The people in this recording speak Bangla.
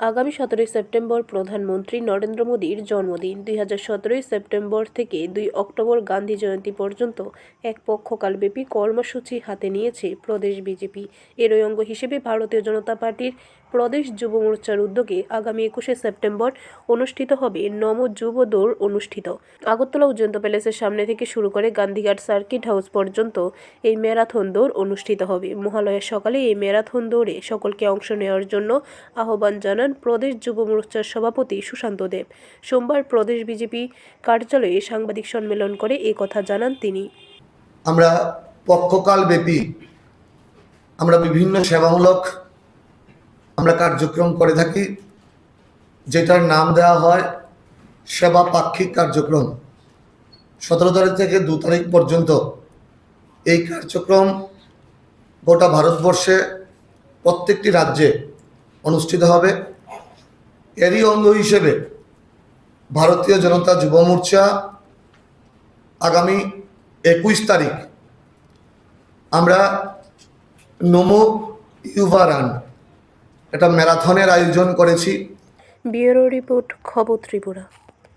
আগামী সতেরোই সেপ্টেম্বর প্রধানমন্ত্রী নরেন্দ্র মোদীর জন্মদিন। দুই হাজার সতেরোই সেপ্টেম্বর থেকে দুই অক্টোবর গান্ধী জয়ন্তী পর্যন্ত এক পক্ষকালব্যাপী কর্মসূচি হাতে নিয়েছে প্রদেশ বিজেপি। এর অঙ্গ হিসেবে ভারতীয় জনতা পার্টির প্রদেশ যুব মোর্চার উদ্যোগে আগামী একুশে সেপ্টেম্বর অনুষ্ঠিত হবে নম যুব দৌড় অনুষ্ঠিত। আগরতলা উজ্জন্ত প্যালেসের সামনে থেকে শুরু করে গান্ধীঘাট সার্কিট হাউস পর্যন্ত এই ম্যারাথন দৌড় অনুষ্ঠিত হবে। মহালয়ার সকালে এই ম্যারাথন দৌড়ে সকলকে অংশ নেওয়ার জন্য আহ্বান জানান প্রদেশ যুব মোর্চার সভাপতি সুশান্ত দেব। সোমবার প্রদেশ বিজেপি কার্যালয়ে সাংবাদিক সম্মেলন করে এই কথা জানান তিনি। আমরা পক্ষকাল ব্যাপী আমরা বিভিন্ন সেবামূলক আমরা কার্যক্রম করে থাকি, যেটার নাম দেওয়া হয় সেবা পাক্ষিক কার্যক্রম। সতেরো তারিখ থেকে দু তারিখ পর্যন্ত এই কার্যক্রম গোটা ভারতবর্ষে প্রত্যেকটি রাজ্যে অনুষ্ঠিত হবে। এরই অঙ্গ হিসেবে ভারতীয় জনতা যুব মোর্চা আগামী একুশ তারিখ আমরা নমো ইউভা রান, একটা ম্যারাথনের আয়োজন করেছি। ব্যুরো রিপোর্ট খবর ত্রিপুরা।